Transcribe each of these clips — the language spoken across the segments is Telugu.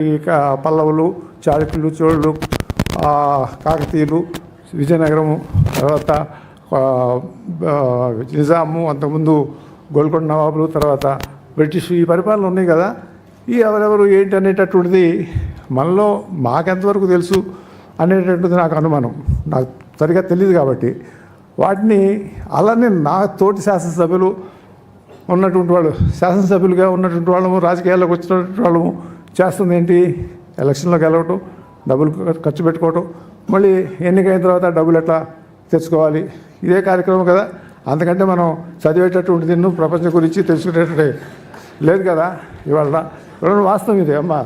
ఇక పల్లవులు చాళుక్యులు చోళ్ళు కాకతీయులు విజయనగరము తర్వాత నిజాము అంతకుముందు గోల్కొండ నవాబులు తర్వాత బ్రిటిష్ ఈ పరిపాలన ఉన్నాయి కదా. ఈ ఎవరెవరు ఏంటి అనేటటువంటిది మనలో మాకెంతవరకు తెలుసు అనేటటువంటిది నాకు అనుమానం. నాకు సరిగా తెలియదు కాబట్టి. వాటిని అలానే నా తోటి శాసనసభ్యులు ఉన్నటువంటి వాళ్ళు శాసనసభ్యులుగా ఉన్నటువంటి వాళ్ళము రాజకీయాల్లోకి వచ్చినటువంటి వాళ్ళము చేస్తుంది ఏంటి ఎలక్షన్లో గెలవటం డబ్బులు ఖర్చు పెట్టుకోవటం మళ్ళీ ఎన్నికైన తర్వాత డబ్బులు ఎట్లా తెచ్చుకోవాలి? ఇదే కార్యక్రమం కదా. అందుకంటే మనం చదివేటటువంటి దీన్ని ప్రపంచం గురించి తెలుసుకునేటట్టు లేదు కదా ఇవాళ. ఇవాళ వాస్తవం ఇదే అమ్మ.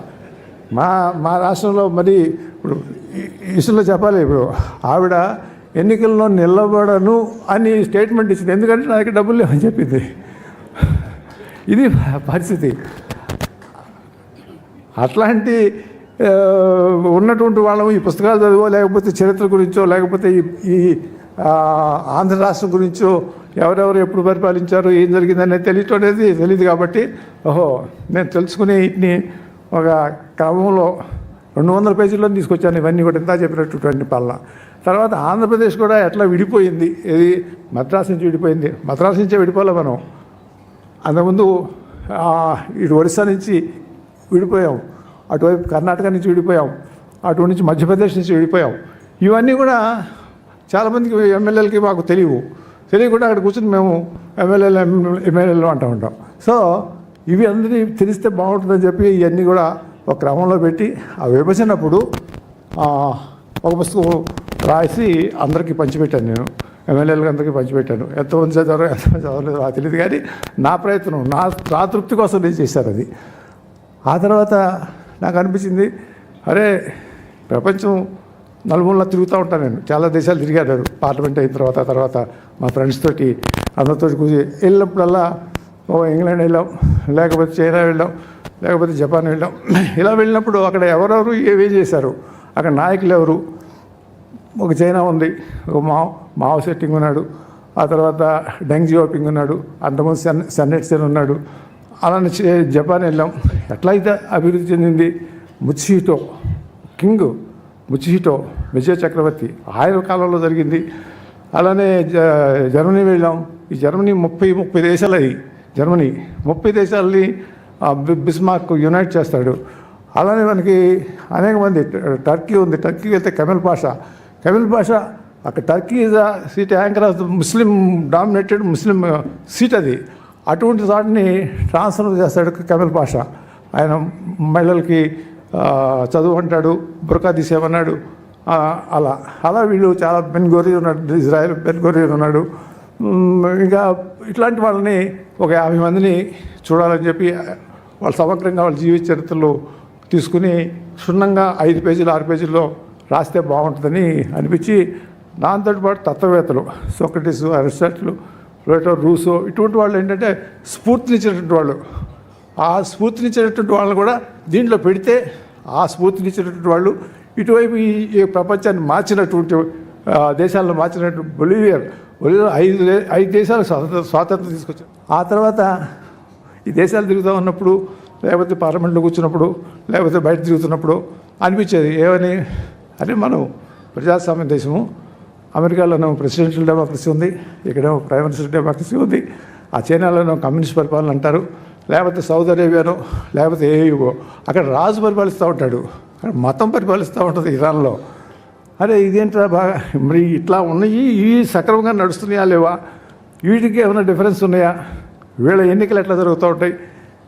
మా మా రాష్ట్రంలో మరి ఇప్పుడు ఇసులో చెప్పాలి ఇప్పుడు. ఆవిడ ఎన్నికల్లో నిలబడను అని స్టేట్మెంట్ ఇచ్చింది. ఎందుకంటే నా దగ్గర డబ్బులు లేవని చెప్పింది. ఇది పరిస్థితి. అట్లాంటి ఉన్నటువంటి వాళ్ళము ఈ పుస్తకాలు చదివో లేకపోతే చరిత్ర గురించో లేకపోతే ఈ ఈ ఆంధ్ర రాష్ట్రం గురించో ఎవరెవరు ఎప్పుడు పరిపాలించారు ఏం జరిగిందనేది తెలియటం అనేది తెలియదు కాబట్టి ఓహో నేను తెలుసుకునే వీటిని ఒక క్రమంలో రెండు వందల పేజీల్లో తీసుకొచ్చాను ఇవన్నీ కూడా ఇంత చెప్పినటువంటి పాలన తర్వాత ఆంధ్రప్రదేశ్ కూడా ఎట్లా విడిపోయింది? ఇది మద్రాసు నుంచి విడిపోయింది. మద్రాసు నుంచే విడిపోలే మనం. అంతకుముందు ఇటు ఒరిస్సా నుంచి విడిపోయాం అటువైపు కర్ణాటక నుంచి విడిపోయాం అటు నుంచి మధ్యప్రదేశ్ నుంచి విడిపోయాం ఇవన్నీ కూడా చాలామందికి ఎమ్మెల్యేలకి మాకు తెలియవు. తెలియకుండా అక్కడ కూర్చొని మేము ఎమ్మెల్యేలు ఎమ్మెల్యేలు అంటూ ఉంటాం. సో ఇవి అందరినీ తెలిస్తే బాగుంటుందని చెప్పి ఇవన్నీ కూడా ఒక క్రమంలో పెట్టి ఆ విభజనప్పుడు ఒక పుస్తకం రాసి అందరికీ పంచిపెట్టాను నేను. ఎమ్మెల్యేలకు అందరికీ పంచిపెట్టాను. ఎంతమంది చదివారో ఎంతమంది చదవలేదు నాకు తెలియదు కానీ నా ప్రయత్నం నా నా తృప్తి కోసం నేను చేశాను అది. ఆ తర్వాత నాకు అనిపించింది అరే ప్రపంచం నలుమూలన తిరుగుతూ ఉంటాను నేను. చాలా దేశాలు తిరిగాను పార్లమెంట్ అయిన తర్వాత తర్వాత మా ఫ్రెండ్స్ తోటి అందరితో కూర్చి వెళ్ళినప్పుడల్లా ఓ ఇంగ్లాండ్ వెళ్ళాం లేకపోతే చైనా వెళ్ళాం లేకపోతే జపాన్ వెళ్ళాం. ఇలా వెళ్ళినప్పుడు అక్కడ ఎవరెవరు ఏవే చేశారు? అక్కడ నాయకులు ఎవరు? ఒక చైనా ఉంది ఒక మావ్ మావో సెట్టింగ్ ఉన్నాడు ఆ తర్వాత డెంగ్ జియోపింగ్ ఉన్నాడు అంతకుముందు సెన్ సెన్నెట్ సెన్ ఉన్నాడు అలానే జపాన్ వెళ్ళాం. ఎట్లయితే అభివృద్ధి చెందింది ముత్సిహిటో కింగ్ ముత్సిహిటో విజయ చక్రవర్తి ఆయన కాలంలో జరిగింది. అలానే జ- జర్మనీ వెళ్ళాం. ఈ జర్మనీ ముప్పై ముప్పై దేశాలు అయ్యి జర్మనీ ముప్పై దేశాలని బిస్మార్క్ యునైట్ చేస్తాడు. అలానే మనకి అనేక మంది టర్కీ ఉంది. టర్కీకి వెళ్తే కమిల్ భాష కమిల్ భాష అక్కడ Turkey is seat anchor of Muslim dominated Muslim seat అది. అటువంటి వాటిని ట్రాన్స్ఫర్ చేస్తాడు కమిల్ పాష. ఆయన మహిళలకి చదువు అంటాడు బురకా తీసేమన్నాడు అలా. అలా వీళ్ళు చాలా బెన్ గోరీ ఉన్నాడు ఇజ్రాయెల్ బెన్ గోరీ ఉన్నాడు. ఇంకా ఇట్లాంటి వాళ్ళని ఒక యాభై మందిని చూడాలని చెప్పి వాళ్ళ సమగ్రంగా వాళ్ళ జీవిత చరిత్రలు తీసుకుని క్షుణ్ణంగా ఐదు పేజీలు ఆరు పేజీల్లో రాస్తే బాగుంటుందని అనిపించి దాంతో పాటు తత్వవేత్తలు సోక్రటీస్ అరిస్టాటిల్ ప్లేటో రూసో ఇటువంటి వాళ్ళు ఏంటంటే స్ఫూర్తినిచ్చినటువంటి వాళ్ళు. ఆ స్ఫూర్తినిచ్చినటువంటి వాళ్ళని కూడా దీంట్లో పెడితే ఆ స్ఫూర్తినిచ్చినటువంటి వాళ్ళు ఇటువైపు ఈ ప్రపంచాన్ని మార్చినటువంటి ఆ, దేశాలను మార్చినటువంటి బొలివియర్ బొలివియర్ ఐదు ఐదు దేశాలు స్వాతంత్ర స్వాతంత్రం తీసుకొచ్చారు. ఆ తర్వాత ఈ దేశాలు తిరుగుతూ ఉన్నప్పుడు లేకపోతే పార్లమెంట్లో కూర్చున్నప్పుడు లేకపోతే బయట తిరుగుతున్నప్పుడు అనిపించేది ఏమని? అని మనం ప్రజాస్వామ్య దేశము అమెరికాలోనూ ప్రెసిడెన్షియల్ డెమోక్రసీ ఉంది ఇక్కడేమో ప్రైమ్ మినిస్టర్ డెమోక్రసీ ఉంది. ఆ చైనాలోనూ కమ్యూనిస్ట్ పరిపాలన అంటారు లేకపోతే సౌదీ అరేబియానో లేకపోతే ఏయుగో అక్కడ రాజు పరిపాలిస్తూ ఉంటాడు అక్కడ మతం పరిపాలిస్తూ ఉంటుంది ఇరాన్లో. అరే ఇదేంట్రా బాగా? మరి ఇట్లా ఉన్నాయి ఈ సక్రమంగా నడుస్తున్నాయా లేవా? వీటికి ఏమైనా డిఫరెన్స్ ఉన్నాయా? వీళ్ళ ఎన్నికలు ఎట్లా జరుగుతూ ఉంటాయి?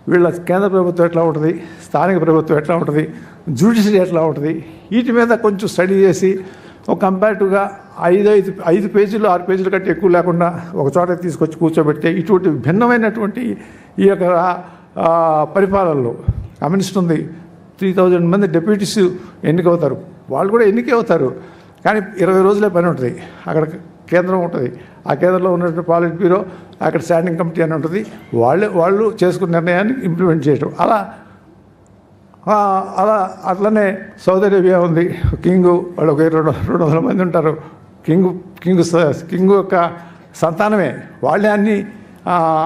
వీళ్ళ కేంద్ర ప్రభుత్వం ఎట్లా ఉంటుంది? స్థానిక ప్రభుత్వం ఎట్లా ఉంటుంది? జ్యుడిషియరీ ఎట్లా ఉంటుంది? వీటి మీద కొంచెం స్టడీ చేసి ఒక కంపారిటివ్గా ఐదు ఐదు ఐదు పేజీలు ఆరు పేజీల కంటే ఎక్కువ లేకుండా ఒక చోట తీసుకొచ్చి కూర్చోబెడితే ఇటువంటి భిన్నమైనటువంటి ఈ యొక్క పరిపాలనలో కమ్యూనిస్ట్ ఉంది త్రీ థౌజండ్ మంది డెప్యూటీస్ ఎన్నికవుతారు. వాళ్ళు కూడా ఎన్నికే అవుతారు కానీ ఇరవై రోజులే పని ఉంటుంది. అక్కడ కేంద్రం ఉంటుంది. ఆ కేంద్రంలో ఉన్నటువంటి పాలిట్ బ్యూరో అక్కడ స్టాండింగ్ కమిటీ అని ఉంటుంది. వాళ్ళే వాళ్ళు చేసుకున్న నిర్ణయాన్ని ఇంప్లిమెంట్ చేయడం అలా అలా అట్లనే సౌదీ అరేబియా ఉంది. కింగ్ వాళ్ళు ఒక రెండు రెండు వందల మంది ఉంటారు. కింగ్ కింగ్ కింగు కింగ్ యొక్క సంతానమే. వాళ్ళే అన్ని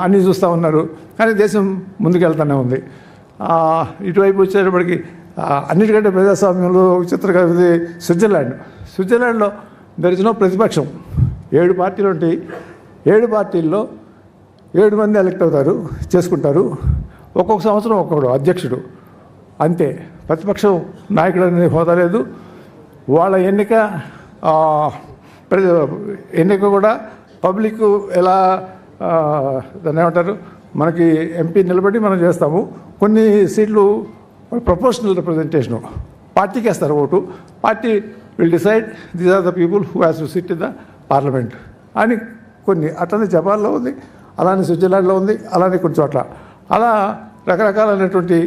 అన్నీ చూస్తూ ఉన్నారు. కానీ దేశం ముందుకెళ్తూనే ఉంది. ఇటువైపు వచ్చేటప్పటికి అన్నిటికంటే ప్రజాస్వామ్యంలో విచిత్రంగా ఇది స్విట్జర్లాండ్. స్విట్జర్లాండ్లో దర్ ప్రతిపక్షం. ఏడు పార్టీలు ఉంటాయి. ఏడు పార్టీల్లో ఏడు మంది ఎలక్ట్ అవుతారు చేసుకుంటారు. ఒక్కొక్క సంవత్సరం ఒక్కొక్కడు అధ్యక్షుడు. అంతే. ప్రతిపక్షం నాయకుడు అనే హోదా లేదు. వాళ్ళ ఎన్నిక ఎన్నిక కూడా పబ్లిక్ ఎలా దాన్ని ఏమంటారు మనకి ఎంపీ నిలబడి మనం చేస్తాము. కొన్ని సీట్లు ప్రపోర్షనల్ రిప్రజెంటేషను. పార్టీకి వేస్తారు vote. Party will decide these are the people who has to sit in the parliament అని కొన్ని అట్లనే జపాన్లో ఉంది అలానే స్విట్జర్లాండ్లో ఉంది అలానే కొన్ని చోట్ల. అలా రకరకాలైనటువంటి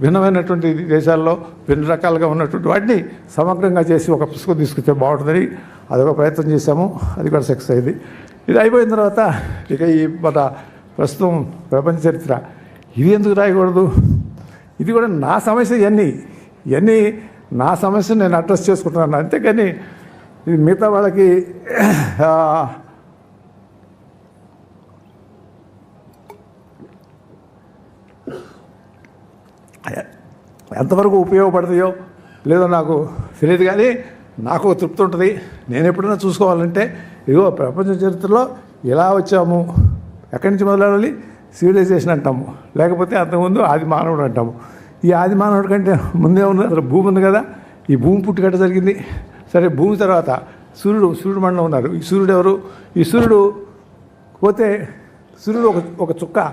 భిన్నమైనటువంటి దేశాల్లో భిన్న రకాలుగా ఉన్నటువంటి వాటిని సమగ్రంగా చేసి ఒక పుస్తకం తీసుకుంటే బాగుంటుందని అదొక ప్రయత్నం చేశాము. అది కూడా సక్సెస్ అయింది. ఇది అయిపోయిన తర్వాత ఇక ఈ మన ప్రస్తుతం ప్రపంచ చరిత్ర. ఇది ఎందుకు రాయకూడదు? ఇది కూడా నా సమస్య ఇవన్నీ ఇవన్నీ నా సమస్యను నేను అడ్రస్ చేసుకుంటున్నాను. అంతేకాని ఇది మిగతా వాళ్ళకి ఆ, ఎంతవరకు ఉపయోగపడతాయో లేదో నాకు తెలియదు కానీ నాకు తృప్తి ఉంటుంది. నేను ఎప్పుడైనా చూసుకోవాలంటే ఇదిగో ప్రపంచ చరిత్రలో ఎలా వచ్చాము ఎక్కడి నుంచి మొదలవ్వాలి? సివిలైజేషన్ అంటాము. లేకపోతే అంతకుముందు ఆది మానవుడు అంటాము. ఈ ఆది మానవుడి కంటే ముందే ఉంది అసలు భూమి ఉంది కదా ఈ భూమి పుట్టుకట్ట జరిగింది. సరే భూమి తర్వాత సూర్యుడు సూర్యుడు మండలం ఉన్నారు. ఈ సూర్యుడు ఎవరు? ఈ సూర్యుడు పోతే సూర్యుడు ఒక ఒక చుక్క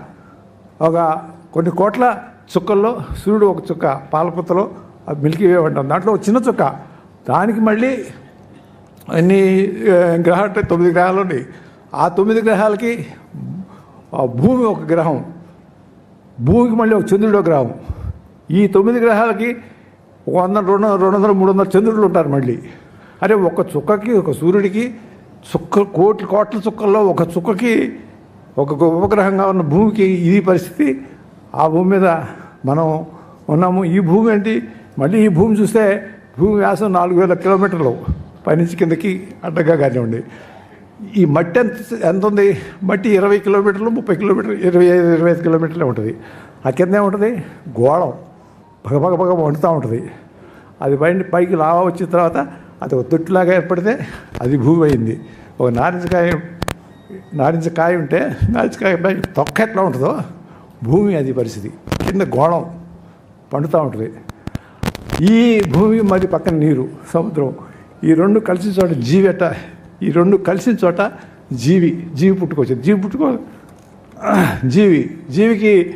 ఒక కొన్ని కోట్ల చుక్కల్లో సూర్యుడు ఒక చుక్క పాలపుతలో మిల్కీ వే అంటాం. దాంట్లో ఒక చిన్న చుక్క. దానికి మళ్ళీ అన్ని గ్రహాలు అంటే తొమ్మిది గ్రహాలు ఉన్నాయి. ఆ తొమ్మిది గ్రహాలకి భూమి ఒక గ్రహం. భూమికి మళ్ళీ ఒక చంద్రుడు ఒక గ్రహం. ఈ తొమ్మిది గ్రహాలకి ఒక వంద రెండు రెండు వందల మూడు వందల చంద్రుడులు ఉంటారు మళ్ళీ. అరే ఒక చుక్కకి ఒక సూర్యుడికి చుక్క కోట్ల కోట్ల చుక్కల్లో ఒక చుక్కకి ఒక ఉపగ్రహంగా ఉన్న భూమికి ఇది పరిస్థితి. ఆ భూమి మీద మనం ఉన్నాము. ఈ భూమి ఏంటి? మళ్ళీ ఈ భూమి చూస్తే భూమి వ్యాసం నాలుగు వేల కిలోమీటర్లు. పైనుంచి కిందకి అడ్డగా కానివ్వండి ఈ మట్టి ఎంత ఎంత ఉంది? మట్టి ఇరవై కిలోమీటర్లు ముప్పై కిలోమీటర్లు ఇరవై ఐదు ఇరవై ఐదు కిలోమీటర్లే ఉంటుంది. ఆ కింద ఏముంటుంది? గోళం. పగ పగ పగ వండుతూ ఉంటుంది. అది పైన పైకి లావా వచ్చిన తర్వాత అది ఒక తొట్టులాగా ఏర్పడితే అది భూమి అయింది. ఒక నారింజకాయ నారింజకాయ ఉంటే నారింజకాయ పై తొక్క ఎట్లా ఉంటుందో భూమి అది పరిస్థితి. కింద గోళం పండుతూ ఉంటుంది. ఈ భూమి మరి పక్కన నీరు సముద్రం. ఈ రెండు కలిసిన చోట జీవి ఎట్ట? ఈ రెండు కలిసిన చోట జీవి జీవి పుట్టుకొచ్చింది. జీవి పుట్టుకో జీవి జీవికి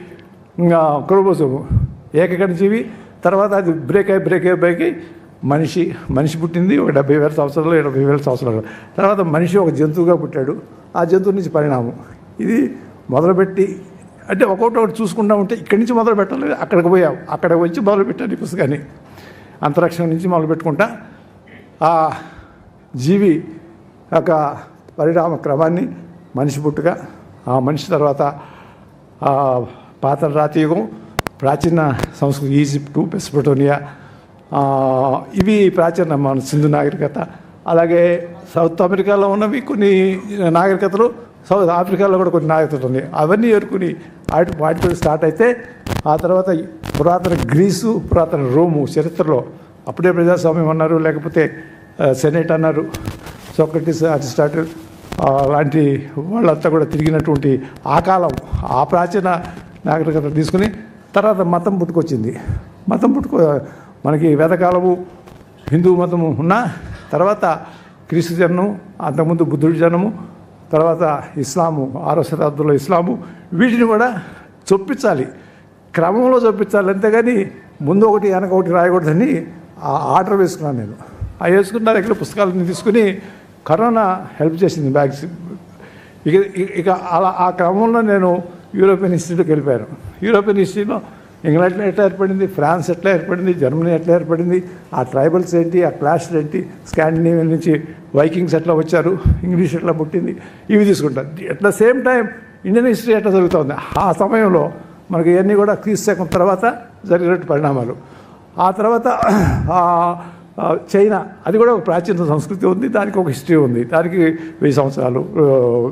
ఇంకా క్రోమోసోము ఏకకణ జీవి తర్వాత అది బ్రేక్ అయి బ్రేక్ అయి బ్రేక్ అయి మనిషి మనిషి పుట్టింది ఒక డెబ్బై వేల సంవత్సరాలు ఎనభై వేల సంవత్సరాలు. తర్వాత మనిషి ఒక జంతువుగా పుట్టాడు. ఆ జంతువు నుంచి పరిణామం. ఇది మొదలుపెట్టి అంటే ఒక్కొక్కటి ఒకటి చూసుకుంటా ఉంటే ఇక్కడి నుంచి మొదలు పెట్టాలి అక్కడికి పోయాం అక్కడ వచ్చి మొదలు పెట్టాను ఈ పుస్తకాన్ని. అంతరిక్షం నుంచి మొదలు పెట్టుకుంటా. ఆ జీవి యొక్క పరిణామ క్రమాన్ని మనిషి పుట్టుక ఆ మనిషి తర్వాత ఆ పాత రాతయుగం ప్రాచీన సంస్కృతి ఈజిప్టు పెస్పటోనియా ఇవి ప్రాచీన మన సింధు నాగరికత. అలాగే సౌత్ అమెరికాలో ఉన్నవి కొన్ని నాగరికతలు సౌత్ ఆఫ్రికాలో కూడా కొన్ని నాగరికతలు ఉన్నాయి. అవన్నీ ఏరుకుని వాటి వాటితో స్టార్ట్ అయితే ఆ తర్వాత పురాతన గ్రీసు పురాతన రోము చరిత్రలో అప్పుడే ప్రజాస్వామ్యం అన్నారు లేకపోతే సెనేట్ అన్నారు. సోక్రటిస్ అరిస్టాటిల్ లాంటి వాళ్ళంతా కూడా తిరిగినటువంటి ఆ కాలం ఆ ప్రాచీన నాగరికత తీసుకుని తర్వాత మతం పుట్టుకొచ్చింది. మతం పుట్టుకో మనకి వేదకాలము హిందూ మతము ఉన్నా తర్వాత క్రీస్తు జనము అంతకుముందు బుద్ధుడి జనము తర్వాత ఇస్లాము ఆరో శతాబ్దంలో ఇస్లాము వీటిని కూడా చొప్పించాలి. క్రమంలో చొప్పించాలి. అంతేగాని ముందు ఒకటి వెనక ఒకటి రాయకూడదని ఆ ఆర్డర్ వేసుకున్నాను నేను. ఆ వేసుకున్న దగ్గర పుస్తకాలను తీసుకుని కరోనా హెల్ప్ చేసింది బ్యాగ్స్. ఇక ఇక అలా ఆ క్రమంలో నేను యూరోపియన్ ఇన్స్టిట్యూట్కి వెళ్ళిపోయాను. యూరోపియన్ ఇన్స్టిట్యూట్లో ఇంగ్లాండ్ ఎట్లా ఏర్పడింది? ఫ్రాన్స్ ఎట్లా ఏర్పడింది? జర్మనీ ఎట్లా ఏర్పడింది? ఆ ట్రైబల్స్ ఏంటి? ఆ క్లాస్లు ఏంటి? స్కాండినేవియన్ నుంచి వైకింగ్స్ ఎట్లా వచ్చారు? ఇంగ్లీష్ ఎట్లా పుట్టింది? ఇవి తీసుకుంటారు. At the same time Indian history ఎట్లా జరుగుతుంది? ఆ సమయంలో మనకి ఇవన్నీ కూడా క్రీస్తు తర్వాత జరిగినట్టు పరిణామాలు. ఆ తర్వాత చైనా అది కూడా ఒక ప్రాచీన సంస్కృతి ఉంది. దానికి ఒక హిస్టరీ ఉంది. దానికి వెయ్యి సంవత్సరాలు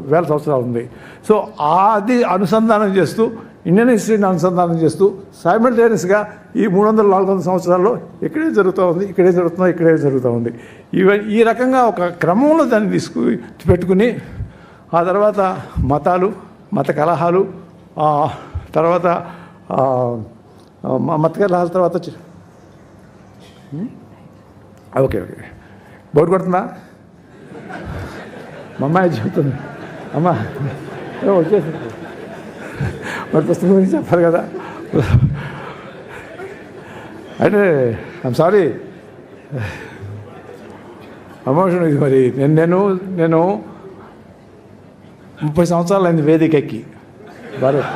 వేల సంవత్సరాలు ఉంది. సో అది అనుసంధానం చేస్తూ ఇండియన్ హిస్టరీని అనుసంధానం చేస్తూ సైమల్టేనియస్గా ఈ మూడు వందల నాలుగు వందల సంవత్సరాల్లో ఇక్కడే జరుగుతూ ఉంది ఇక్కడే జరుగుతుంది ఇక్కడే జరుగుతూ ఉంది. ఇవ ఈ రకంగా ఒక క్రమంలో దాన్ని తీసుకు పెట్టుకుని ఆ తర్వాత మతాలు మత కలహాలు తర్వాత మత కలహాల తర్వాత ఓకే ఓకే. బోర్ కొడుతుందా? మా అమ్మాయి చెబుతుంది అమ్మా వచ్చేసింది. మరి పుస్తకం గురించి చెప్పాలి కదా. అంటే ఐమ్ సారీ అమోషన్ ఇది మరి. నేను నేను నేను ముప్పై సంవత్సరాలు అయింది వేదిక ఎక్కి భారత్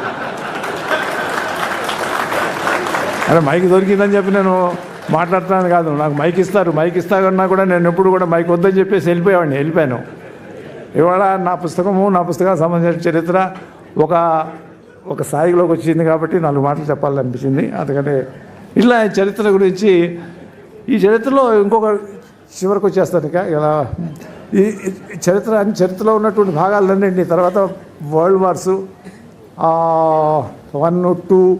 అరే మైక్ దొరికిందని చెప్పి నేను మాట్లాడుతున్నాను కాదు. నాకు మైక్ ఇస్తారు. మైక్ ఇస్తారన్నా కూడా నేను ఎప్పుడు కూడా మైక్ వద్దని చెప్పేసి వెళ్ళిపోయేవాడిని వెళ్ళిపోయాను. ఇవాళ నా పుస్తకము నా పుస్తకానికి సంబంధించిన చరిత్ర ఒక ఒక స్థాయిలోకి వచ్చింది కాబట్టి నాలుగు మాటలు చెప్పాలనిపించింది. అందుకని ఇట్లా చరిత్ర గురించి ఈ చరిత్రలో ఇంకొక చివరికి వచ్చేస్తాను ఇక. ఇలా ఈ చరిత్ర అన్ని చరిత్రలో ఉన్నటువంటి భాగాలన్నీ తర్వాత వరల్డ్ వార్స్ వన్ టూ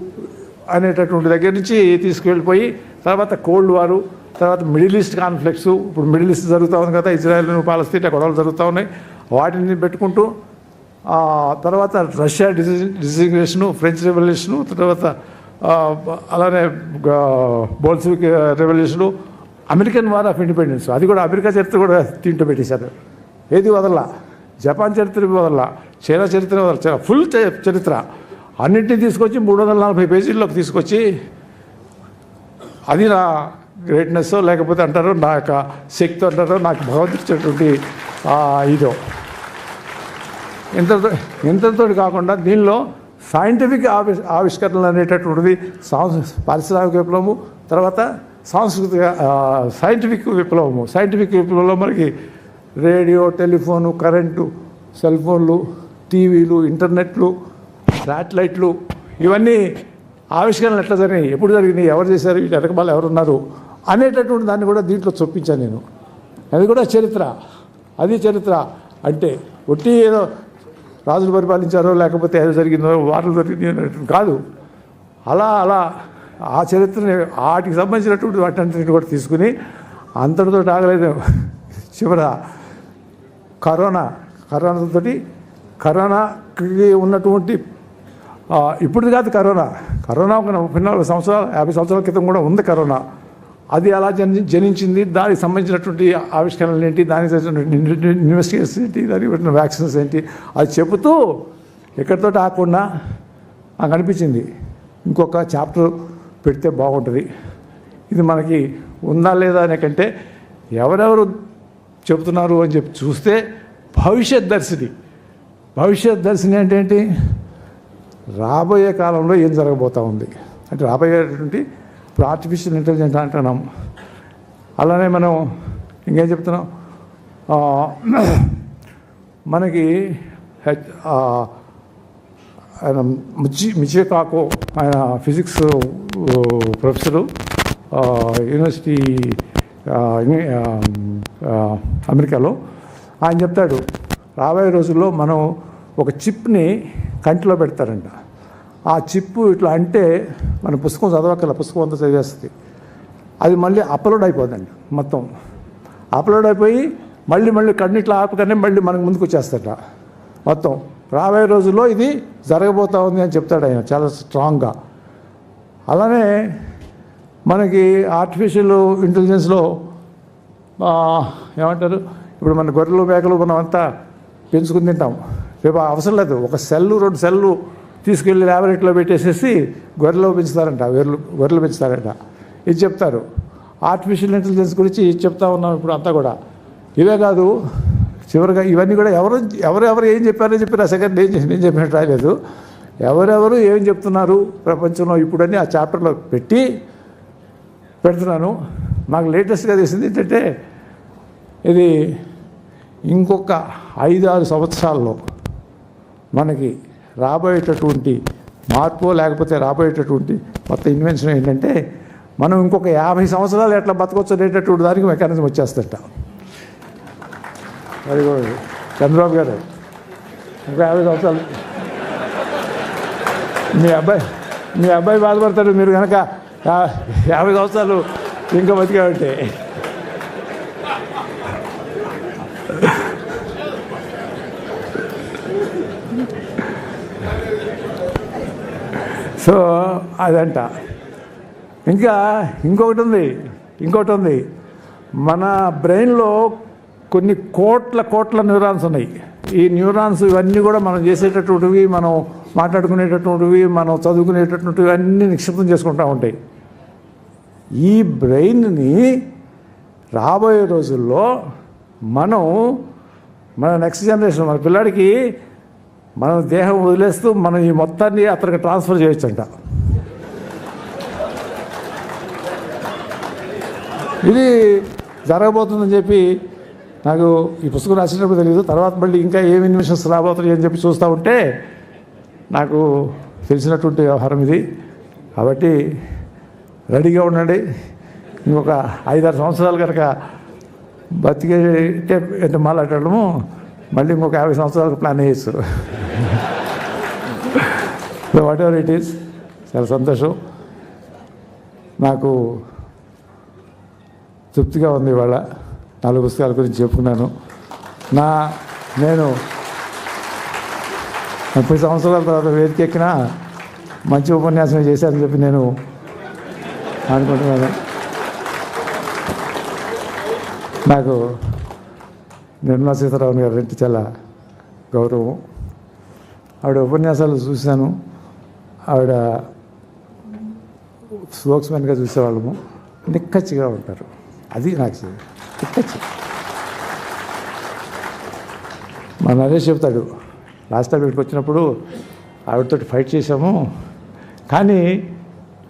అనేటటువంటి దగ్గర నుంచి తీసుకెళ్ళిపోయి తర్వాత కోల్డ్ వారు తర్వాత మిడిల్ ఈస్ట్ కాన్ఫ్లిక్ట్స్ ఇప్పుడు మిడిల్ ఈస్ట్ జరుగుతూ ఉంది కదా ఇజ్రాయెల్ పాలస్తీన్ గొడవలు జరుగుతూ ఉన్నాయి. వాటిని పెట్టుకుంటూ తర్వాత రష్యా డిసి డిసిగ్రేషను ఫ్రెంచ్ రెవల్యూషను తర్వాత అలానే Bolshevik revolution American war of independence. అది కూడా అమెరికా చరిత్ర కూడా తింటూ పెట్టేశారు. ఏది వదల జపాన్ చరిత్ర వదల చైనా చరిత్ర వదల ఫుల్ చరిత్ర. అన్నింటినీ తీసుకొచ్చి మూడు వందల నలభై పేజీల్లోకి తీసుకొచ్చి అది నా గ్రేట్నెస్ లేకపోతే అంటారు నా యొక్క శక్తి అంటారు నాకు భగవంతుడిచ్చినటువంటి ఇదో. ఇంతతో ఇంతతో కాకుండా దీనిలో సైంటిఫిక్ ఆవి ఆవిష్కరణలు అనేటటువంటిది సాంస్ పారిశ్రామిక విప్లవము తర్వాత సాంస్కృతిక సైంటిఫిక్ విప్లవము. సైంటిఫిక్ విప్లవంలో మనకి రేడియో టెలిఫోను కరెంటు సెల్ ఫోన్లు టీవీలు ఇంటర్నెట్లు శాటిలైట్లు ఇవన్నీ ఆవిష్కరణలు ఎట్లా జరిగినాయి? ఎప్పుడు జరిగినాయి? ఎవరు చేశారు? వీటి వెనకమాల ఎవరున్నారు? అనేటటువంటి దాన్ని కూడా దీంట్లో చొప్పించాను నేను. అది కూడా చరిత్ర. అది చరిత్ర. అంటే ఒట్టి ఏదో రాజులు పరిపాలించారో లేకపోతే ఏదో జరిగిందో వార్లు జరిగింది అనేటువంటి కాదు. అలా అలా ఆ చరిత్రని వాటికి సంబంధించినటువంటి వాటిని కూడా తీసుకుని అంతటితో ఆగలేదు. చివర కరోనా కరోనాతో కరోనాకి ఉన్నటువంటి ఇప్పుడు కాదు కరోనా. కరోనా ఒక ముప్పై నాలుగు సంవత్సరాలు యాభై సంవత్సరాల క్రితం కూడా ఉంది కరోనా. అది ఎలా జని జనించింది? దానికి సంబంధించినటువంటి ఆవిష్కరణలు ఏంటి? దానికి సంబంధించినటువంటి ఇన్వెస్టిగేషన్స్ ఏంటి? దానికి పెట్టిన వ్యాక్సిన్స్ ఏంటి? అది చెబుతూ ఎక్కడితో ఆకుండా నాకు అనిపించింది. ఇంకొక చాప్టర్ పెడితే బాగుంటుంది. ఇది మనకి ఉందా లేదా అనే కంటే ఎవరెవరు చెబుతున్నారు అని చెప్పి చూస్తే భవిష్యత్ దర్శిని. భవిష్యత్ దర్శిని అంటే ఏంటి? రాబోయే కాలంలో ఏం జరగబోతా ఉంది? అంటే రాబోయేటువంటి ఇప్పుడు ఆర్టిఫిషియల్ ఇంటెలిజెన్స్ అంటున్నాం. అలానే మనం ఇంకేం చెప్తున్నాం? మనకి హెచ్- ఆయన మిచి మిచికాకో ఆయన ఫిజిక్స్ ప్రొఫెసరు యూనివర్సిటీ అమెరికాలో. ఆయన చెప్తాడు రాబోయే రోజుల్లో మనం ఒక చిప్ని కంటిలో పెడతారంట. ఆ చిప్పు ఇట్లా అంటే మన పుస్తకం చదవక్కల పుస్తకం అంతా చదివేస్తుంది. అది మళ్ళీ అప్లోడ్ అయిపోదండి మొత్తం. అప్లోడ్ అయిపోయి మళ్ళీ మళ్ళీ కన్నిట్లో ఆపకనే మళ్ళీ మనకు ముందుకు వచ్చేస్తాడ మొత్తం. రాబోయే రోజుల్లో ఇది జరగబోతా ఉంది అని చెప్తాడు ఆయన చాలా స్ట్రాంగ్గా అలానే మనకి ఆర్టిఫిషియల్ ఇంటెలిజెన్స్లో ఏమంటారు? ఇప్పుడు మన గొర్రెలు మేకలు మనం అంతా పెంచుకుని తింటాం. రేపు అవసరం లేదు. ఒక సెల్లు రెండు సెల్లు తీసుకెళ్ళి ల్యాబొరేటరీలో పెట్టేసేసి గొర్రెలు పెంచుతారంట గొర్రెలు గొర్రెలు పెంచుతారంట. ఇది చెప్తారు. ఆర్టిఫిషియల్ ఇంటెలిజెన్స్ గురించి చెప్తా ఉన్నాం ఇప్పుడు అంతా కూడా. ఇవే కాదు చివరిగా ఇవన్నీ కూడా ఎవరు ఎవరెవరు ఏం చెప్పారో చెప్పారు ఆ సెకండ్ ఏం నేను చెప్పినట్టు రాలేదు ఎవరెవరు ఏం చెప్తున్నారు ప్రపంచంలో ఇప్పుడని ఆ చాప్టర్లో పెట్టి పెడుతున్నాను. నాకు లేటెస్ట్గా తెలిసింది ఏంటంటే ఇది ఇంకొక ఐదు ఆరు సంవత్సరాల్లో మనకి రాబోయేటటువంటి మార్పు లేకపోతే రాబోయేటటువంటి కొత్త ఇన్వెన్షన్ ఏంటంటే మనం ఇంకొక యాభై సంవత్సరాలు ఎట్లా బతకొచ్చు అనేటటువంటి దానికి మెకానిజం వచ్చేస్తట వెరీ గుడ్ చంద్రబాబు గారు ఇంకో యాభై సంవత్సరాలు. మీ అబ్బాయి మీ అబ్బాయి బాధపడతాడు మీరు కనుక యాభై సంవత్సరాలు ఇంకా బతికామంటే సో అదంట. ఇంకా ఇంకొకటి ఉంది ఇంకొకటి ఉంది. మన బ్రెయిన్లో కొన్ని కోట్ల కోట్ల న్యూరాన్స్ ఉన్నాయి. ఈ న్యూరాన్స్ ఇవన్నీ కూడా మనం చేసేటటువంటివి మనం మాట్లాడుకునేటటువంటివి మనం చదువుకునేటటువంటివి అన్నీ నిక్షిప్తం చేసుకుంటూ ఉంటాయి. ఈ బ్రెయిన్ని రాబోయే రోజుల్లో మనం మన నెక్స్ట్ జనరేషన్ మన పిల్లాడికి మన దేహం వదిలేస్తూ మనం ఈ మొత్తాన్ని అతనికి ట్రాన్స్ఫర్ చేయొచ్చంట. ఇది జరగబోతుందని చెప్పి నాకు ఈ పుస్తకం రాసినప్పుడు తెలియదు తర్వాత మళ్ళీ ఇంకా ఏమి ఇన్వెషన్స్ రాబోతున్నాయి అని చెప్పి చూస్తూ ఉంటే నాకు తెలిసినటువంటి వ్యవహారం ఇది. కాబట్టి రెడీగా ఉండండి. ఇంకొక ఐదారు సంవత్సరాలు కనుక బతికే అంటే మాట్లాడము మళ్ళీ ఇంకొక యాభై సంవత్సరాలకు ప్లాన్ చేయొచ్చు. So whatever it is చాలా సంతోషం. నాకు తృప్తిగా ఉంది ఇవాళ నాలుగు పుస్తకాల గురించి చెప్పుకున్నాను. నా నేను ముప్పై సంవత్సరాల తర్వాత వేదిక ఎక్కిన మంచి ఉపన్యాసం చేశానని చెప్పి నేను అనుకుంటున్నాను. నాకు నిర్మలా సీతారామన్ గారు అంటే చాలా గౌరవం. ఆవిడ ఉపన్యాసాలు చూశాను. ఆవిడ స్పోక్స్మెన్గా చూసేవాళ్ళము. నిక్కచ్చిగా ఉంటారు. అది నాకు నిక్కచ్చి. మా నరేష్ చెప్తాడు లాస్ట్ టైం ఇక్కడికి వచ్చినప్పుడు ఆవిడతో ఫైట్ చేశాము. కానీ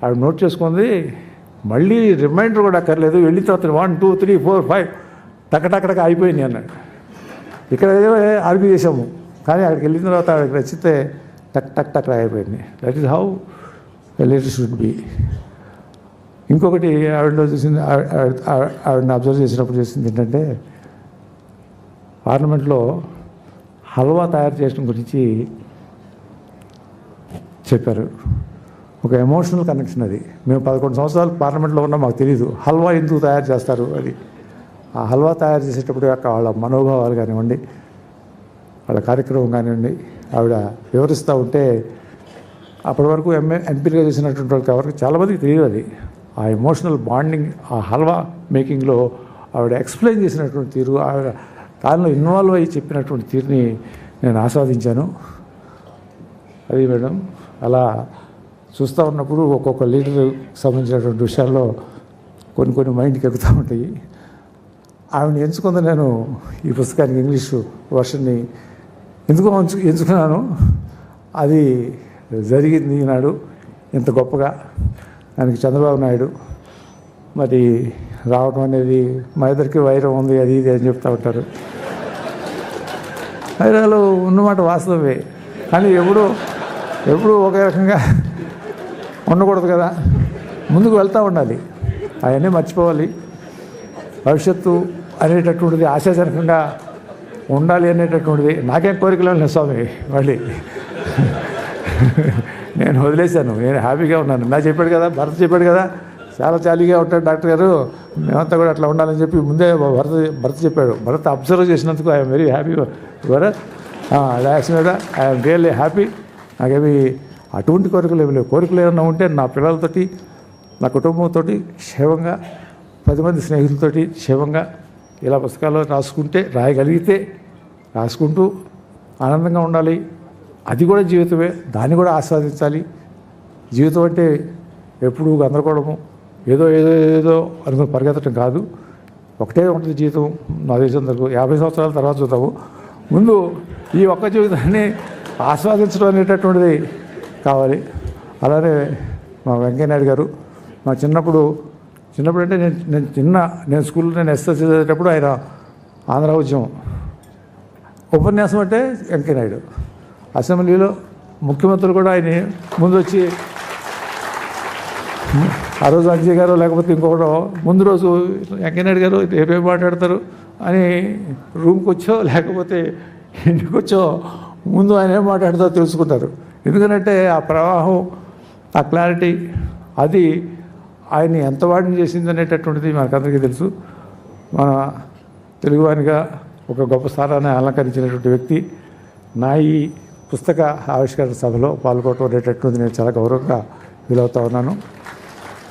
ఆవిడ నోట్ చేసుకుంది మళ్ళీ రిమైండర్ కూడా అక్కర్లేదు. వెళ్ళిన తర్వాత one two three four five టకటకటక అయిపోయింది అన్నాడు. ఇక్కడ ఏదో ఆర్గ్యూ చేసాము కానీ అక్కడికి వెళ్ళిన తర్వాత ఆవిడకి నచ్చితే టక్ టక్ టక్ అయిపోయింది that is how leader should be ఇంకొకటి ఆవిడలో చూసింది ఆవిడని అబ్జర్వ్ చేసినప్పుడు చేసింది ఏంటంటే పార్లమెంట్లో హల్వా తయారు చేయడం గురించి చెప్పారు. ఒక ఎమోషనల్ కనెక్షన్ అది. మేము పదకొండు సంవత్సరాలు పార్లమెంట్లో ఉన్నా మాకు తెలియదు హల్వా ఎందుకు తయారు చేస్తారు అది ఆ హల్వా తయారు చేసేటప్పుడు యొక్క వాళ్ళ మనోభావాలు కానివ్వండి వాళ్ళ కార్యక్రమం కానివ్వండి ఆవిడ వివరిస్తూ ఉంటే అప్పటి వరకు ఎంఏ ఎంపీగా చేసినటువంటి వాళ్ళకి ఎవరికి చాలామందికి తెలియదు అది. ఆ ఎమోషనల్ బాండింగ్ ఆ హల్వా మేకింగ్లో ఆవిడ ఎక్స్ప్లెయిన్ చేసినటువంటి తీరు ఆవిడ దానిలో ఇన్వాల్వ్ అయ్యి చెప్పినటువంటి తీరుని నేను ఆస్వాదించాను. అది మేడం అలా చూస్తూ ఉన్నప్పుడు ఒక్కొక్క లీడర్ సంబంధించినటువంటి విషయాల్లో కొన్ని కొన్ని మైండ్కి ఎక్కుతూ ఉంటాయి. ఆవిడని ఎంచుకుంది నేను ఈ పుస్తకానికి ఇంగ్లీషు వర్షన్ని ఎందుకు ఎంచుకున్నాను? అది జరిగింది ఈనాడు ఇంత గొప్పగా. దానికి చంద్రబాబు నాయుడు మరి రావడం అనేది మా ఇద్దరికి వైరం ఉంది అది ఇది అని చెప్తూ ఉంటారు. వైరాలు ఉన్నమాట వాస్తవమే. కానీ ఎప్పుడు ఎప్పుడు ఒకే రకంగా ఉండకూడదు కదా. ముందుకు వెళ్తూ ఉండాలి. అవన్నీ మర్చిపోవాలి. భవిష్యత్తు అనేటటువంటిది ఆశాజనకంగా ఉండాలి అనేటటువంటిది నాకేం కోరికలు లేదు స్వామి మళ్ళీ. నేను వదిలేశాను నేను హ్యాపీగా ఉన్నాను. నా చెప్పాడు కదా భర్త చెప్పాడు కదా చాలా చాలీగా ఉంటాడు డాక్టర్ గారు. మేమంతా కూడా అట్లా ఉండాలని చెప్పి ముందే భర్త భర్త చెప్పాడు. భర్త అబ్జర్వ్ చేసినందుకు ఐఎమ్ వెరీ హ్యాపీ భరత్ మీద ఐఎమ్ రియల్లీ హ్యాపీ. నాకేమి అటువంటి కోరికలు ఏమి లేవు. కోరికలు ఏమన్నా ఉంటే నా పిల్లలతోటి నా కుటుంబంతో క్షేమంగా పది మంది స్నేహితులతోటి క్షేమంగా ఇలా పుస్తకాల్లో రాసుకుంటే రాయగలిగితే రాసుకుంటూ ఆనందంగా ఉండాలి. అది కూడా జీవితమే. దాన్ని కూడా ఆస్వాదించాలి. జీవితం అంటే ఎప్పుడు గందరగోళము. ఏదో ఏదో ఏదో అనుకుని పరిగెత్తడం కాదు. ఒకటే ఉంటుంది జీవితం. నా దేశం వరకు యాభై సంవత్సరాల తర్వాత చూద్దాము. ముందు ఈ ఒక్క జీవితాన్ని ఆస్వాదించడం అనేటటువంటిది కావాలి. అలానే మా వెంకయ్యనాయుడు గారు మా చిన్నప్పుడు చిన్నప్పుడు అంటే నేను నేను చిన్న నేను స్కూల్లో నేను ఎస్ఎస్సీ చదివేటప్పుడు ఆయన ఆంధ్ర ఉద్యమం. ఉపన్యాసం అంటే వెంకయ్యనాయుడు అసెంబ్లీలో ముఖ్యమంత్రులు కూడా ఆయన ముందు వచ్చి ఆ రోజు అంజయ్ గారు లేకపోతే ఇంకొకటో ముందు రోజు వెంకయ్యనాయుడు గారు రేపేం మాట్లాడతారు అని రూమ్కి వచ్చో లేకపోతే ఇంటికి వచ్చో ముందు ఆయన ఏం మాట్లాడతారో తెలుసుకుంటారు. ఎందుకంటే ఆ ప్రవాహం ఆ క్లారిటీ అది ఆయన్ని ఎంత వాడిని చేసింది అనేటటువంటిది మనకందరికీ తెలుసు. మన తెలుగువానిగా ఒక గొప్ప స్థానాన్ని అలంకరించినటువంటి వ్యక్తి నా ఈ పుస్తక ఆవిష్కరణ సభలో పాల్గొనడం అనేటటువంటిది నేను చాలా గౌరవంగా ఫీలవుతూ ఉన్నాను.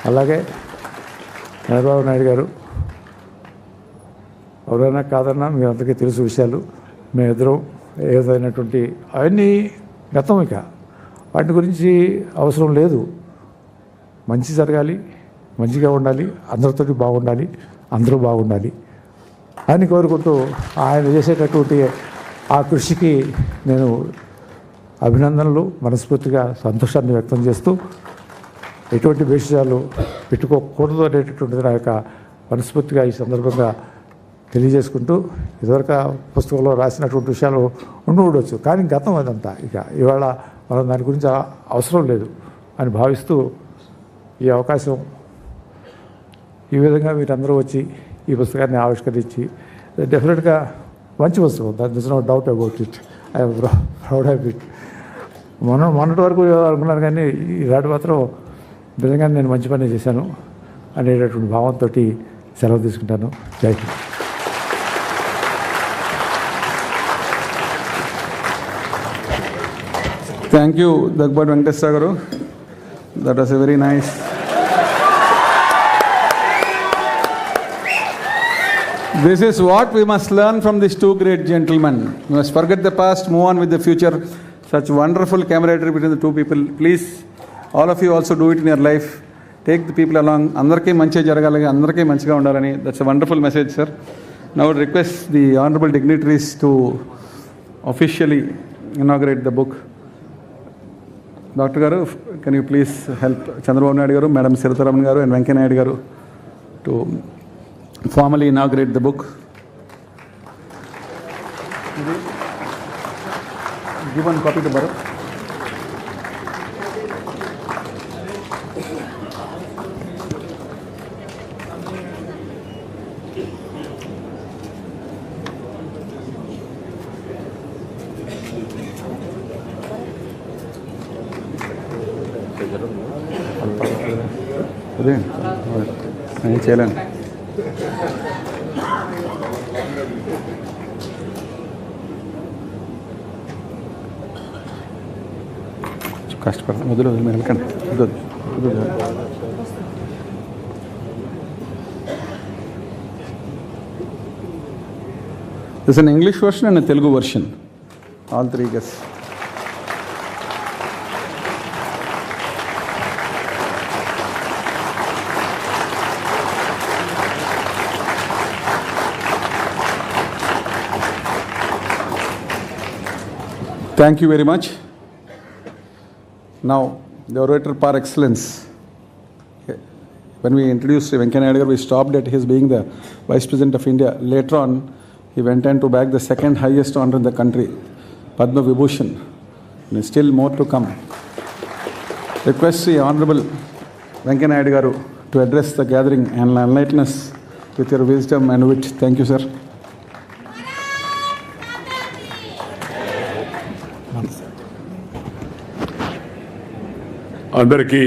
అలాగే చంద్రబాబు నాయుడు గారు ఎవరైనా కాదన్నా మీ అందరికీ తెలుసు విషయాలు. మేమిద్దరం ఏదైనటువంటి అవన్నీ గతం ఇక. వాటి గురించి అవసరం లేదు. మంచి జరగాలి. మంచిగా ఉండాలి అందరితో బాగుండాలి అందరూ బాగుండాలి అని కోరుకుంటూ ఆయన చేసేటటువంటి ఆ కృషికి నేను అభినందనలు మనస్ఫూర్తిగా సంతోషాన్ని వ్యక్తం చేస్తూ ఎటువంటి విషయాలు పెట్టుకోకూడదు అనేటటువంటిది నా యొక్క మనస్ఫూర్తిగా ఈ సందర్భంగా తెలియజేసుకుంటూ ఇదివరకు పుస్తకంలో రాసినటువంటి విషయాలు ఉండి ఉండవచ్చు కానీ గతం అదంతా ఇక ఇవాళ మనం దాని గురించి అవసరం లేదు అని భావిస్తూ ఈ అవకాశం ఈ విధంగా మీరందరూ వచ్చి ఈ పుస్తకాన్ని ఆవిష్కరించి డెఫినెట్గా మంచి పుస్తకం. That this no doubt about it I proud of it మొన్న మొన్నటి వరకు అనుకున్నారు కానీ ఈనాటి మాత్రం నిజంగా నేను మంచి పని చేశాను అనేటటువంటి భావంతో సెలవు తీసుకుంటాను. Jai Hind thank you Dagbad Venkateswara garu. That was a very nice This is what we must learn from these two great gentlemen. We must forget the past, move on with the future. Such wonderful camaraderie between the two people. Please, all of you also do it in your life. Take the people along. అందరికీ మంచిగా జరగాలి అందరికీ మంచిగా ఉండాలని that's a wonderful message sir now request the honourable dignitaries to officially inaugurate the book. Doctor garu can you please help Chandrababu Naidu garu madam Sitharaman garu and Venkaiah Naidu garu to formally inaugurate the book give one copy to Bharat అదే నేను చేయలేను మొదలు మీరు వెళ్ళకండి. వద్దు వద్దు an English version and Telugu version all three guess Thank you very much. Now, the orator par excellence. When we introduced Naidu, we stopped at his being the Vice President of India. Later on, he went on to bag the second highest honor in the country, Padma Vibhushan. And still more to come. Request the Honorable Naidu to address the gathering and enlighten us with your wisdom and wit. Thank you, sir. అందరికీ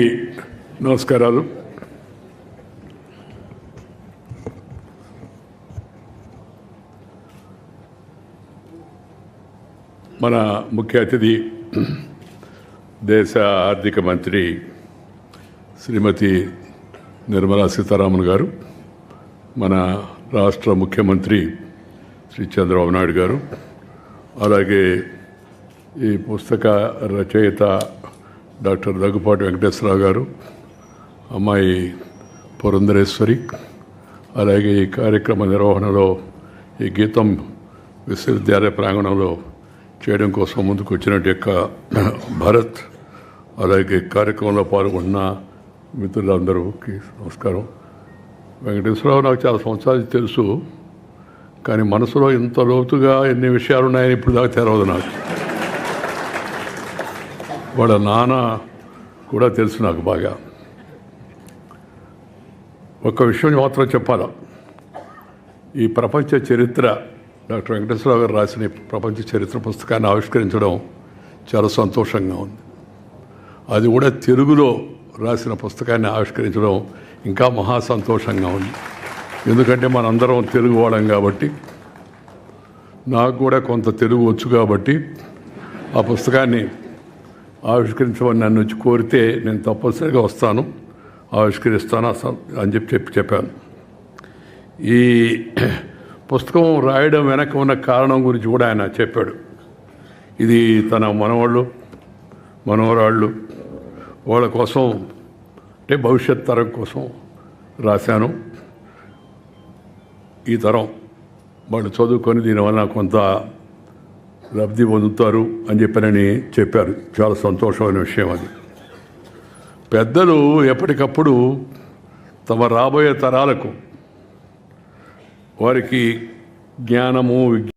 నమస్కారాలు. మన ముఖ్య అతిథి దేశ ఆర్థిక మంత్రి శ్రీమతి నిర్మలా సీతారామన్ గారు మన రాష్ట్ర ముఖ్యమంత్రి శ్రీ చంద్రబాబు నాయుడు గారు అలాగే ఈ పుస్తక రచయిత డాక్టర్ దగ్గుపాటి వెంకటేశ్వరరావు గారు అమ్మాయి పురంధరేశ్వరి అలాగే ఈ కార్యక్రమ నిర్వహణలో ఈ గీతం విశ్వవిద్యాలయ ప్రాంగణంలో చేయడం కోసం ముందుకు వచ్చినట్టు యొక్క భరత్ అలాగే కార్యక్రమంలో పాల్గొన్న మిత్రులందరికీ నమస్కారం. వెంకటేశ్వరరావు నాకు చాలా సంవత్సరాలు తెలుసు కానీ మనసులో ఇంత లోతుగా ఎన్ని విషయాలు ఉన్నాయని ఇప్పుడు దాకా తెలవదు నాకు. వాళ్ళ నాన్న కూడా తెలుసు నాకు బాగా. ఒక విషయం మాత్రం చెప్పాల? ఈ ప్రపంచ చరిత్ర డాక్టర్ వెంకటేశ్వరరావు గారు రాసిన ప్రపంచ చరిత్ర పుస్తకాన్ని ఆవిష్కరించడం చాలా సంతోషంగా ఉంది. అది కూడా తెలుగులో రాసిన పుస్తకాన్ని ఆవిష్కరించడం ఇంకా మహా సంతోషంగా ఉంది. ఎందుకంటే మనందరం తెలుగు వాళ్ళం కాబట్టి నాకు కూడా కొంత తెలుగు వచ్చు కాబట్టి ఆ పుస్తకాన్ని ఆవిష్కరించమని నన్ను వచ్చి కోరితే నేను తప్పనిసరిగా వస్తాను ఆవిష్కరిస్తాను అని చెప్పి చెప్పి చెప్పాను. ఈ పుస్తకం రాయడం వెనక ఉన్న కారణం గురించి కూడా ఆయన చెప్పాడు. ఇది తన మనవాళ్ళు మనవరాళ్ళు వాళ్ళ కోసం అంటే భవిష్యత్ తరం కోసం రాశాను. ఈ తరం వాళ్ళు చదువుకొని దీనివల్ల కొంత లబ్ధి పొందుతారు అని చెప్పారని చెప్పారు. చాలా సంతోషమైన విషయం అది. పెద్దలు ఎప్పటికప్పుడు తమ రాబోయే తరాలకు వారికి జ్ఞానము